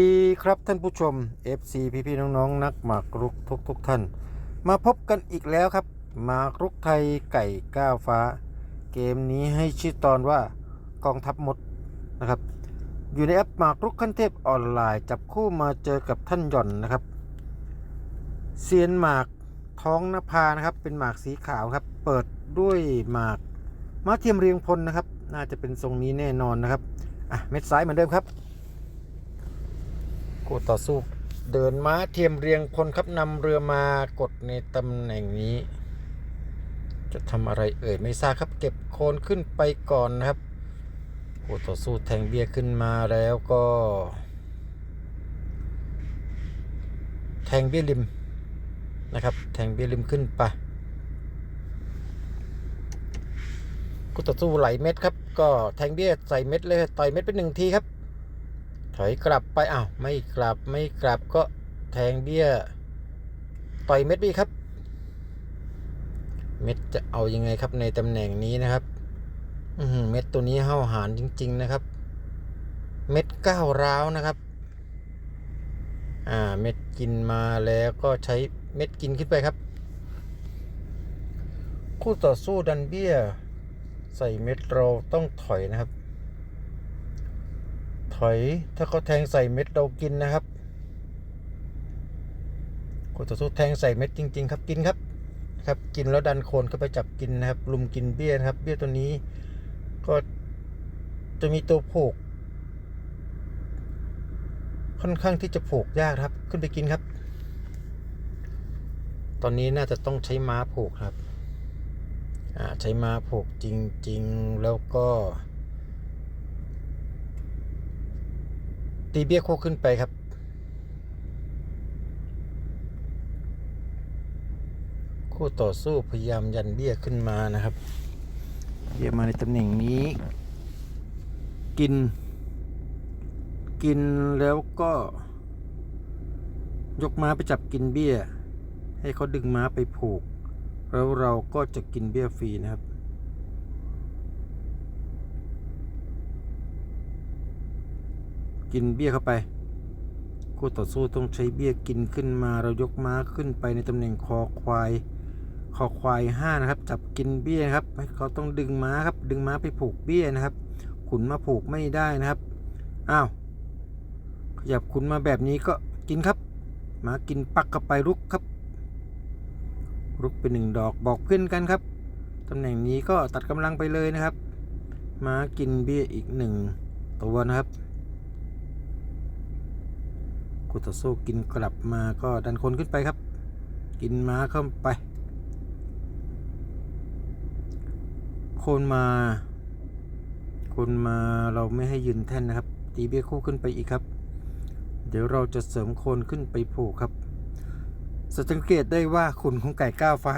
ดีครับท่านผู้ชม FC พี่พี่ๆน้องๆ นักหมากรุกทุกทุกๆท่าน มาพบกันอีกแล้วครับ หมากรุกไทยไก่ก้าวฟ้า เกมนี้ให้ชื่อตอนว่ากองทัพมดนะครับ อยู่ในแอปหมากรุกขั้นเทพออนไลน์ จับคู่มาเจอกับท่านหย่อนนะครับเซียนหมากท้องนภานะครับ เป็นหมากสีขาวครับ เปิดด้วยหมากมาเทียมเรียงพลนะครับ น่าจะเป็นทรงนี้แน่นอนนะครับอะเม็ดซ้ายเหมือนเดิมครับ คู่ต่อสู้เดินม้าเทียมเรียงพลครับนำเรือมากดในตำแหน่งนี้ จะทำอะไรเอ่ยไม่ทราบครับเก็บโคนขึ้นไปก่อนนะครับคู่ต่อสู้แทงเบียขึ้นมาแล้วก็ แทงเบียริมนะครับ แทงเบียริมขึ้นไปคู่ต่อสู้ไหลเม็ดครับ ก็แทงเบี้ยใส่เม็ดเลยต่อยเม็ดไปหนึ่งทีครับ ถอยกลับไปอ้าวไม่กลับไม่กลับก็แทงเบี้ยต่อยเม็ดไปอีกครับ เม็ดจะเอายังไงครับในตำแหน่งนี้นะครับอเม็ดตัวนี้เห้าหาญจริง ๆ นะครับ เม็ดก้าวร้าวนะครับ อ่าเม็ดกินมาแล้วก็ใช้เม็ดกินขึ้นไปครับ คู่ต่อสู้ดันเบี้ย ใส่เม็ดเราต้องถอยนะครับ อย ถ้าเขาแทงใส่เม็ดเรากินนะครับคู่ต่อสู้แทงใส่เม็ดจริง ๆ ครับกินครับครับกินแล้วดันโคนเข้าไปจับกินนะครับลุมกินเบี้ยนะครับ เบี้ยตัวนี้ก็จะมีตัวผูก ค่อนข้างที่จะผูกยากครับ ขึ้นไปกินครับ ตอนนี้น่าจะต้องใช้ม้าผูกครับใช้ม้าผูกจริง ๆ แล้วก็ ตีเบี้ยโคกขึ้นไปครับ คู่ต่อสู้พยายามยันเบี้ยขึ้นมานะครับ เบี้ยมาในตำแหน่งนี้ กิน กินแล้วก็ ยกม้าไปจับกินเบี้ย ให้เขาดึงม้าไปผูก แล้วเราก็จะกินเบี้ยฟรีนะครับ กินเบี้ยเข้าไป คู่ต่อสู้ต้องใช้เบี้ยกินขึ้นมาเรายกม้าขึ้นไปในตำแหน่งคอควาย คอควายห้านะครับ จับกินเบี้ยครับให้เขาต้องดึงม้าครับ ดึงม้าไปผูกเบี้ยนะครับ ขุนมาผูกไม่ได้นะครับอ้าวขยับขุนมาแบบนี้ก็กินครับม้ากินปักเข้าไปรุกครับ รุกเป็นหนึ่งดอกบอกเพื่อนกันครับตำแหน่งนี้ก็ตัดกำลังไปเลยนะครับม้ากินเบี้ยอีกหนึ่งตัวนะครับ คู่ต่อสู้กินกลับมาก็ดันคนขึ้นไปครับ กินม้าเข้าไปโคนมาโคนมาเราไม่ให้ยืนแท่นนะครับ ตีเบี้ยคู่ขึ้นไปอีกครับ เดี๋ยวเราจะเสริมโคนขึ้นไปผูกครับสังเกตได้ว่าขุนของไก่ก้าวฟ้า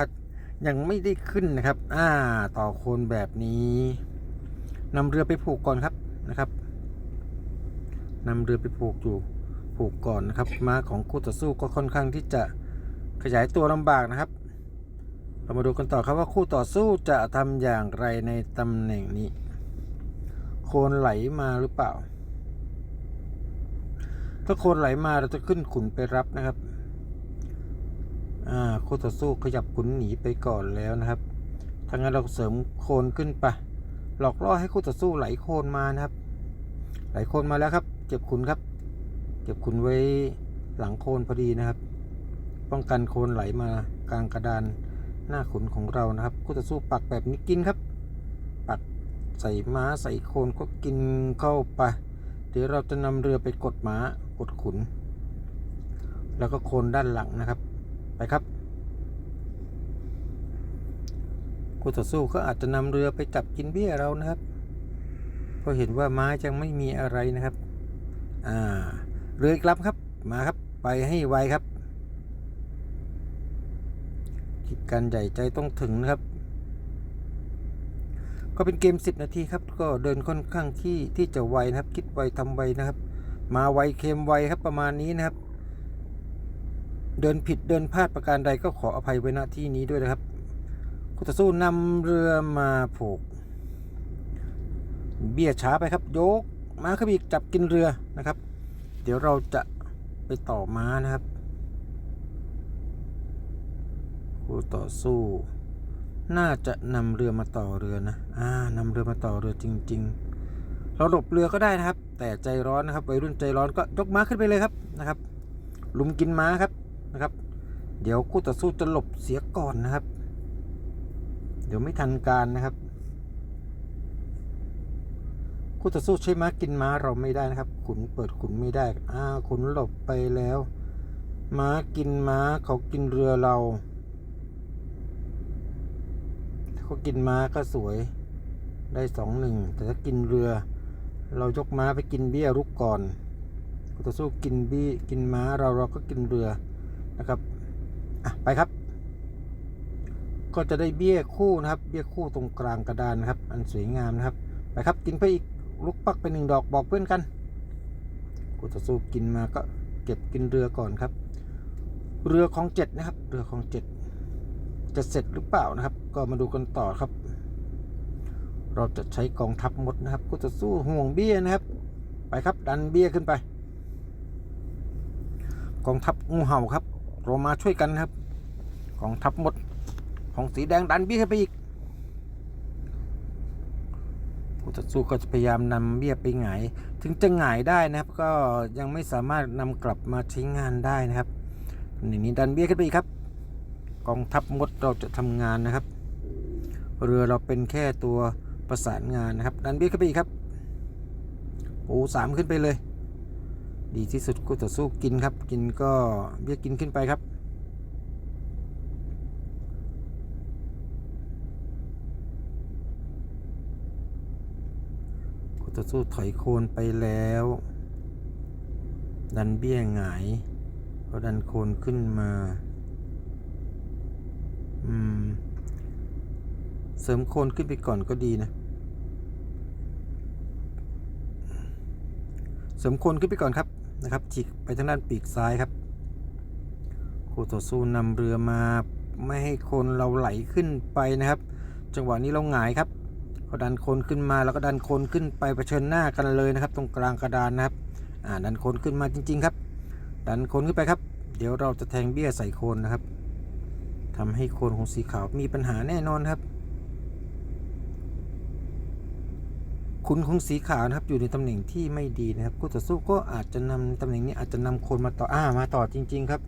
ยังไม่ได้ขึ้นนะครับ อ่า ต่อโคนแบบนี้นำเรือไปผูกก่อนครับนะครับนำเรือไปผูกอยู่ ผูกก่อนนะครับ ม้าของคู่ต่อสู้ก็ค่อนข้างที่จะขยายตัวลำบากนะครับ เรามาดูกันต่อครับว่าคู่ต่อสู้จะทำอย่างไรในตำแหน่งนี้ โคนไหลมาหรือเปล่า ถ้าโคนไหลมาเราจะขึ้นขุนไปรับนะครับอ่าคู่ต่อสู้ขยับขุนหนีไปก่อนแล้วนะครับทางนั้นเราเสริมโคนขึ้นไปหลอกล่อให้คู่ต่อสู้ไหลโคนมานะครับ ไหลโคนมาแล้วครับ เก็บขุนครับ เก็บขุนไว้หลังโคนพอดีนะครับ ป้องกันโคนไหลมากลางกระดานหน้าขุนของเรานะครับคู่ต่อสู้ปักแบบนี้กินครับ ปักใส่ม้าใส่โคนก็กินเข้าไป เดี๋ยวเราจะนำเรือไปกดม้ากดขุน แล้วก็โคนด้านหลังนะครับ ไปครับคู่ต่อสู้ก็อาจจะนำเรือไปจับกินเบี้ยเรานะครับเพราะเห็นว่าไม้ยังไม่มีอะไรนะครับ อ่า เรือกลำครับมาครับไปให้ไวครับคิดการใหญ่ใจต้องถึงนะครับ ก็เป็นเกม 10 นาทีครับ ก็เดินค่อนข้างที่ที่จะไวนะครับ คิดไวทำไวนะครับ มาไวเค็มไวครับประมาณนี้นะครับ เดินผิดเดินพลาดประการใดก็ขออภัยไว้ณที่นี้ด้วยนะครับคู่ต่อสู้นำเรือมาผูก เบี้ยช้าไปครับ โยก มาขึ้นอีกจับกินเรือนะครับ เดี๋ยวเราจะไปต่อม้านะครับ คู่ต่อสู้ น่าจะนำเรือมาต่อเรือนะ อ่านำเรือมาต่อเรือจริง ๆ เราหลบเรือก็ได้นะครับ แต่ใจร้อนนะครับวัยรุ่นใจร้อนก็ยกม้าขึ้นไปเลยครับนะครับ ลุมกินม้าครับนะครับ เดี๋ยวคู่ต่อสู้จะหลบเสียก่อนนะครับ เดี๋ยวไม่ทันการนะครับ คู่ต่อสู้ใช้ม้ากินม้าเราไม่ได้นะครับ ขุนเปิดขุนไม่ได้อ่าขุนหลบไปแล้ว ม้ากินม้าเขากินเรือเราถ้าเขากินม้าก็สวยได้สองหนึ่งแต่ถ้ากินเรือ เรายกม้าไปกินเบี้ยรุกก่อนคู่ต่อสู้กินบี้กินม้าเราเราก็กินเรือนะครับอะไปครับ ก็จะได้เบี้ยคู่นะครับ เบี้ยคู่ตรงกลางกระดานนะครับ อันสวยงามนะครับไปครับกินไปอีก ลุกปักไปหนึ่งดอกบอกเพื่อนกันกูจะสู้กินมาก็เก็บกินเรือก่อนครับ เรือของเจ็ดนะครับ เรือของเจ็ดจะเสร็จหรือเปล่านะครับ ก็มาดูกันต่อครับ เราจะใช้กองทัพมดนะครับกูจะสู้ห่วงเบี้ยนะครับ ไปครับดันเบี้ยขึ้นไป กองทัพงูเห่าครับ เรามาช่วยกันครับ กองทัพมดของสีแดงดันเบี้ยขึ้นไปอีก ผู้ต่อสู้ก็จะพยายามนำเบี้ยไปหงาย ถึงจะหงายได้นะครับ ก็ยังไม่สามารถนำกลับมาใช้งานได้นะครับอย่างนี้ดันเบี้ยขึ้นไปอีกครับ กองทัพมดเราจะทำงานนะครับ เรือเราเป็นแค่ตัวประสานงานนะครับ ดันเบี้ยขึ้นไปอีกครับโอ้สามขึ้นไปเลย ดีที่สุดคู่ต่อสู้กินครับ กินก็เบี้ยกินขึ้นไปครับ ต่อสู้ถอยโคนไปแล้ว ดันเบี้ยหงายเพอดันโคนขึ้นมา อืม เสริมโคนขึ้นไปก่อนก็ดีนะ เสริมโคนขึ้นไปก่อนครับนะครับฉีกไปทางด้านปีกซ้ายครับคู่ต่อสู้นำเรือมาไม่ให้โคนเราไหลขึ้นไปนะครับ จังหวะนี้เราหงายครับ พอดันโคนขึ้นมาแล้วก็ดันโคนขึ้นไปเผชิญหน้ากันเลยนะครับ ตรงกลางกระดานนะครับอ่าดันโคนขึ้นมาจริง ๆ ครับ ดันโคนขึ้นไปครับ เดี๋ยวเราจะแทงเบี้ยใส่โคนนะครับทำให้โคนของสีขาวมีปัญหาแน่นอนครับขุนของสีขาวนะครับอยู่ในตำแหน่งที่ไม่ดีนะครับคู่ต่อสู้ก็อาจจะนำตำแหน่งนี้อาจจะนำโคนมาต่ออ่ามาต่อจริง ๆ ครับ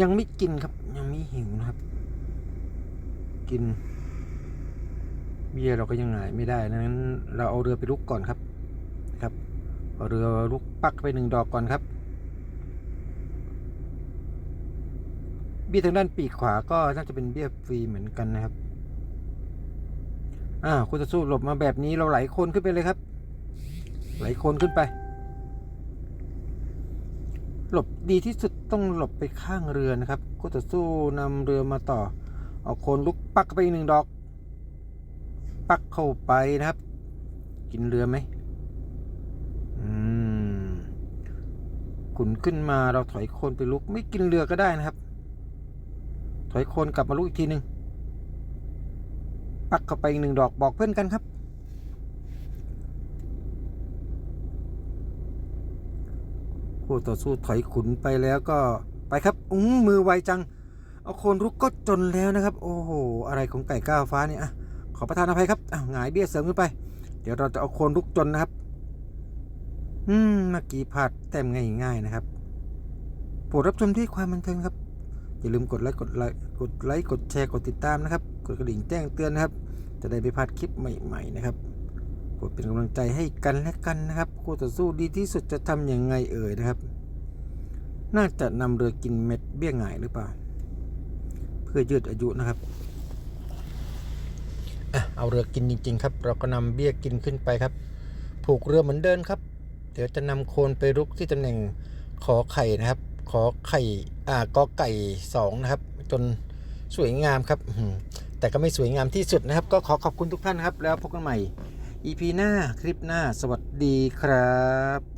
ยังไม่กินครับยังไม่หิวนะครับ กิน เบี้ยเราก็ยังหายไม่ได้ดังนั้น เราเอาเรือไปลุกก่อนครับครับเอาเรือลุกปักไปหนึ่งดอกก่อนครับ เบี้ยทางด้านปีกขวาก็น่าจะเป็นเบี้ยฟรีเหมือนกันนะครับอ่าคุณจะสู้หลบมาแบบนี้เราไหลโคนขึ้นไปเลยครับ ไหลโคนขึ้นไป หลบดีที่สุดต้องหลบไปข้างเรือนะครับคุณจะสู้นำเรือมาต่อ เอาโคนลุกปักไปอีกหนึ่งดอก ปักเข้าไปนะครับ กินเรือไหมอืมขุนขึ้นมาเราถอยโคนไปลุก ไม่กินเรือก็ได้นะครับ ถอยโคนกลับมาลุกอีกทีหนึ่งปักเข้าไปอีกหนึ่งดอกบอกเพื่อนกันครับ คู่ต่อสู้ถอยขุนไปแล้วก็ไปครับอุ้งมือไวจัง เอาโคนลุกก็จนแล้วนะครับ โอ้โห อะไรของไก่ก้าวฟ้าเนี่ยอะ ขอประทานอภัยครับอ้าหงายเบี้ยเสริมขึ้นไป เดี๋ยวเราจะเอาโคนลุกจนนะครับ อืมเมื่อกี้พลาดแต้มง่ายๆนะครับโปรดรับชมที่ความบันเทิงครับ อย่าลืมกดไลค์กดไลค์กดไลค์กดแชร์กดติดตามนะครับ กดกระดิ่งแจ้งเตือนนะครับ จะได้ไม่พลาดคลิปใหม่ ๆ นะครับโปรดเป็นกำลังใจให้กันและกันนะครับคู่ต่อสู้ดีที่สุดจะทำยังไงเอ่ยนะครับ น่าจะนำเรือกินเม็ดเบี้ยหงายหรือเปล่า เพื่อยืดอายุนะครับ อะเอาเรือกินจริง ๆ ครับ เราก็นำเบี้ยกินขึ้นไปครับ ผูกเรือเหมือนเดิมครับ เดี๋ยวจะนำโคนไปรุกที่ตำแหน่งขอไข่นะครับ ขอไข่อ่ากอไก่สองนะครับ จนสวยงามครับ แต่ก็ไม่สวยงามที่สุดนะครับ ก็ขอขอบคุณทุกท่านครับ แล้วพบกันใหม่ EP หน้าคลิปหน้า สวัสดีครับ